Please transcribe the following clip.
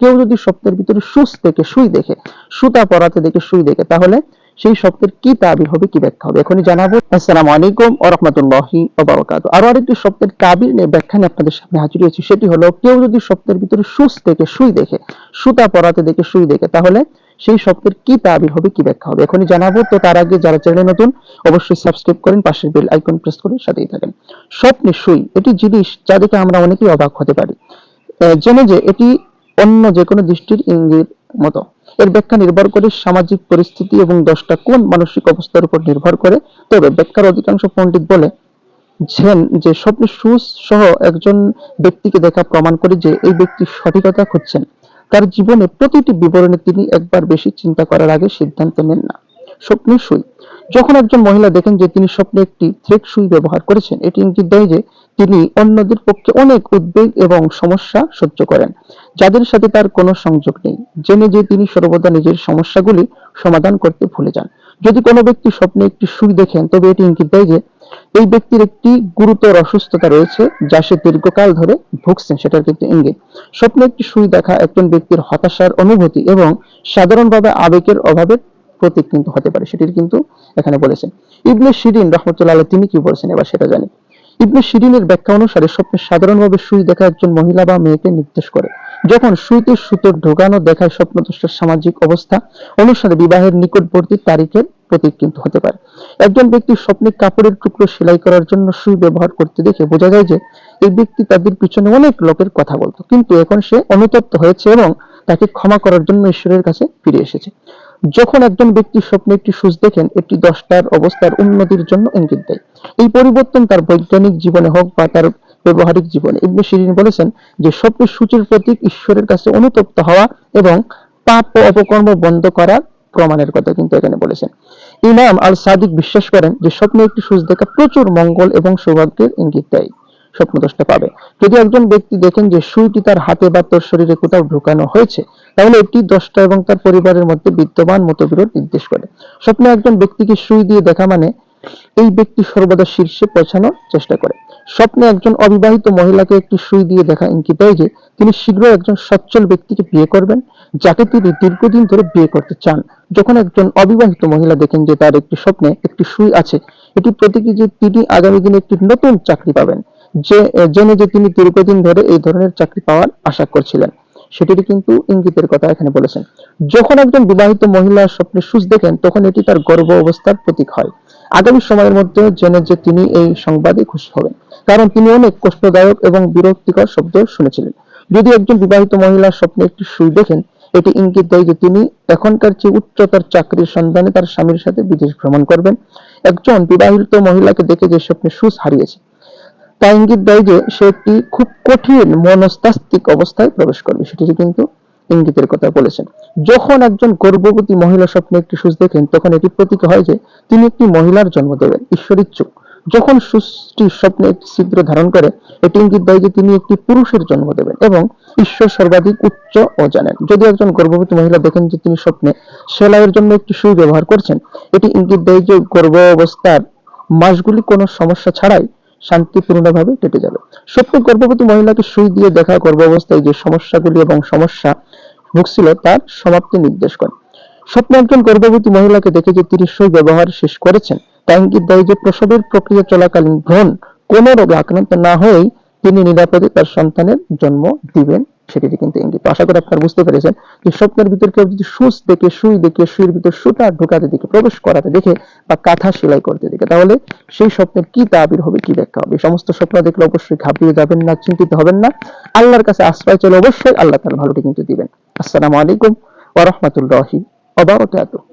কেউ যদি স্বপ্নের ভিতরে সুস দেখে, সুই দেখে, সুতা পরাতে দেখে, সুই দেখে, তাহলে সেই স্বপ্নের কি তাবির হবে, কি ব্যাখ্যা হবে? এখনই জানাব। আসসালামু আলাইকুম ওয়া রাহমাতুল্লাহি ওয়া আরও আরেকটি স্বপ্নের তাবির নিয়ে ব্যাখ্যা নিয়ে আপনাদের সামনে হাজির হয়েছি, সেটি হলো কেউ যদি স্বপ্নের ভিতরে সুস দেখে, সুই দেখে, সুতা পরাতে দেখে, সুই দেখে, তাহলে সেই স্বপ্নের কি তাবির হবে, কি ব্যাখ্যা হবে? এখনই জানাব। তো তার আগে যারা চ্যানেলে নতুন, অবশ্যই সাবস্ক্রাইব করেন, পাশের বেল আইকন প্রেস করে সাথেই থাকেন। স্বপ্নে সুই, এটি জিনিস যা দেখে আমরা অনেকেই অবাক হতে পারি। জেনে যে এটি অন্য যে কোনো দৃষ্টির ইঙ্গিত মতো। এর ব্যাখ্যা নির্ভর করে সামাজিক পরিস্থিতি এবং দশটা কোন মানসিক অবস্থার উপর নির্ভর করে। তবে ব্যাখ্যার অধিকাংশ পণ্ডিত বলে ঝেন যে, স্বপ্নে সুস সহ একজন ব্যক্তিকে দেখা প্রমাণ করে যে এই ব্যক্তি সঠিকতা খুঁজছেন। তার জীবনে প্রতিটি বিবরণে তিনি একবার বেশি চিন্তা করার আগে সিদ্ধান্ত নেন না। স্বপ্নে সুই। যখন একজন মহিলা দেখেন যে তিনি স্বপ্নে একটি থ্রেড সুই ব্যবহার করেছেন, এটি ইঙ্গিত দেয় যে তিনি অন্যদের পক্ষে অনেক উদ্বেগ এবং সমস্যা সহ্য করেন, যাদের সাথে তার কোনো সংযোগ নেই। জেনে যে তিনি সর্বদা নিজের সমস্যাগুলি সমাধান করতে ভুলে যান। যদি কোনো ব্যক্তি স্বপ্নে একটি সুই দেখেন, তবে এটি ইঙ্গিত দেয় যে এই ব্যক্তির একটি গুরুতর অসুস্থতা রয়েছে, যা সে দীর্ঘকাল ধরে ভুগছেন, সেটার কিন্তু ইঙ্গিত। স্বপ্নে একটি সুই দেখা একজন ব্যক্তির হতাশার অনুভূতি এবং সাধারণভাবে আবেগের অভাবের প্রতীক কিন্তু হতে পারে, সেটির কিন্তু এখানে বলেছেন। ইবনে শিরিন রহমতুল্লাহ তিনি কি বলছেন? এবার সেটা জানি। ইবনে শিরিনের ব্যাখ্যা অনুসারে স্বপ্নে সাধারণভাবে সুই দেখা একজন মহিলা বা মেয়েকে নির্দেশ করে। যখন সুইতে সুতোর ঢোকানো দেখায় স্বপ্নদৃষ্টের সামাজিক অবস্থা অনুসারে বিবাহের নিকটবর্তী তারিখের প্রতীক কিন্তু হতে পারে। একজন ব্যক্তি স্বপ্নে কাপড়ের টুকরো সেলাই করার জন্য সুই ব্যবহার করতে দেখে বোঝা যায় যে এই ব্যক্তি তাদের পিছনে অনেক লোকের কথা বলতো। কিন্তু এখন সে অনুতপ্ত হয়েছে এবং তাকে ক্ষমা করার জন্য ঈশ্বরের কাছে ফিরে এসেছে। যখন একজন ব্যক্তি স্বপ্নে একটি সুচ দেখেন এটি দশটার অবস্থার উন্নতির জন্য ইঙ্গিত দেয়। এই পরিবর্তন তার বৈজ্ঞানিক জীবনে হোক বা তার ব্যবহারিক জীবনে। ইবনে শিরিন বলেছেন যে, স্বপ্নের সূচির প্রতীক ঈশ্বরের কাছে অনুতপ্ত হওয়া এবং পাপ ও অপকর্ম বন্ধ করার প্রমাণের কথা কিন্তু এখানে বলেছেন। ইমাম আল সাদিক বিশ্বাস করেন যে, স্বপ্নে একটি সুচ দেখা প্রচুর মঙ্গল এবং সৌভাগ্যের ইঙ্গিত দেয়। স্বপ্নদোষটা পাবে। যদি একজন ব্যক্তি দেখেন যে সুইটি তার হাতে বা তার শরীরে কোথাও ঢুকানো হয়েছে, তাহলে এটি দশটা এবং তার পরিবারের মধ্যে বিদ্যমান মতবিরোধ নির্দেশ করে। স্বপ্নে একজন ব্যক্তিকে সুই দিয়ে দেখা মানে এই ব্যক্তি সর্বদা শীর্ষে পৌঁছানোর চেষ্টা করে। স্বপ্নে একজন অবিবাহিত মহিলাকে একটি সুই দিয়ে দেখা ইঙ্গিত দেয় যে তিনি শীঘ্রই একজন সচ্ছল ব্যক্তিকে বিয়ে করবেন, যাকে তিনি দীর্ঘদিন ধরে বিয়ে করতে চান। যখন একজন অবিবাহিত মহিলা দেখেন যে তার একটি স্বপ্নে একটি সুই আছে, এটি প্রতীকী যে তিনি আগামী দিনে একটি নতুন চাকরি পাবেন। যে জেনে যে তিনি দীর্ঘদিন ধরে এই ধরনের চাকরি পাওয়ার আশা করছিলেন সেটির কিন্তু ইঙ্গিতের কথা এখানে বলেছেন। যখন একজন বিবাহিত মহিলা স্বপ্নে সুচ দেখেন, তখন এটি তার গর্ভ অবস্থার প্রতীক হয়। আগামী সময়ের মধ্যে জেনে যে তিনি এই সংবাদে খুশি হবেন, কারণ তিনি অনেক কষ্টদায়ক এবং বিরক্তিকর শব্দ শুনেছিলেন। যদি একজন বিবাহিত মহিলা স্বপ্নে একটি সুই দেখেন, এটি ইঙ্গিত দেয় যে তিনি এখনকার চেয়ে উচ্চতর চাকরির সন্ধানে তার স্বামীর সাথে বিদেশ ভ্রমণ করবেন। একজন বিবাহিত মহিলাকে দেখে যে স্বপ্নে সুচ হারিয়েছে তা ইঙ্গিত দেয় যে সে একটি খুব কঠিন, মনস্তাত্ত্বিক অবস্থায় প্রবেশ করবে সেটি কিন্তু ইঙ্গিতের কথা বলেছেন। যখন একজন গর্ভবতী মহিলা স্বপ্নে একটি সুচ দেখেন, তখন এটি প্রতীক হয় যে তিনি একটি মহিলার জন্ম দেবেন ঈশ্বর ইচ্ছুক যখন সুচটি স্বপ্নে একটি ছিদ্র ধারণ করে, এটি ইঙ্গিত দেয় যে তিনি একটি পুরুষের জন্ম দেবেন এবং ঈশ্বর সর্বাধিক উচ্চ ও জানেন। যদি একজন গর্ভবতী মহিলা দেখেন যে তিনি স্বপ্নে সেলাইয়ের জন্য একটি সুই ব্যবহার করছেন, এটি ইঙ্গিত দেয় যে গর্ভ অবস্থার মাসগুলি কোনো সমস্যা ছাড়াই শান্তিপূর্ণভাবে কেটে যাবে সত্য গর্ভবতী মহিলাকে সুই দিয়ে দেখা গর্ভাবস্থায় যে সমস্যাগুলি এবং সমস্যা ভুগছিল তার সমাপ্তি নির্দেশ করে। স্বপ্ন একজন গর্ভবতী মহিলাকে দেখে যে তিনি সুই ব্যবহার শেষ করেছেন, তা ইঙ্গিত দেয় যে প্রসবের প্রক্রিয়া চলাকালীন ভ্রণ কোনো রোগে আক্রান্ত না হয়েই তিনি নিরাপদে তার সন্তানের জন্ম দিবেন। সেটি কিন্তু ইঙ্গিত আশা করি আপনারা বুঝতে পেরেছেন যে স্বপ্নের ভিতর কেউ যদি সুচ দেখে, সুই দেখে, সুইয়ের ভিতর সুতা ঢোকাতে দেখে, প্রবেশ করাতে দেখে বা কাঁথা সেলাই করতে দেখে, তাহলে সেই স্বপ্নের কি তাবির হবে, কি ব্যাখ্যা হবে? সমস্ত স্বপ্ন দেখলে অবশ্যই ঘাবড়িয়ে যাবেন না, চিন্তিত হবেন না। আল্লাহর কাছে আশ্রয় চলে অবশ্যই আল্লাহ তার ভালোটি কিন্তু দিবেন। আসসালামু আলাইকুম ওয়া রাহমাতুল্লাহি ওয়া বারাকাতুহু।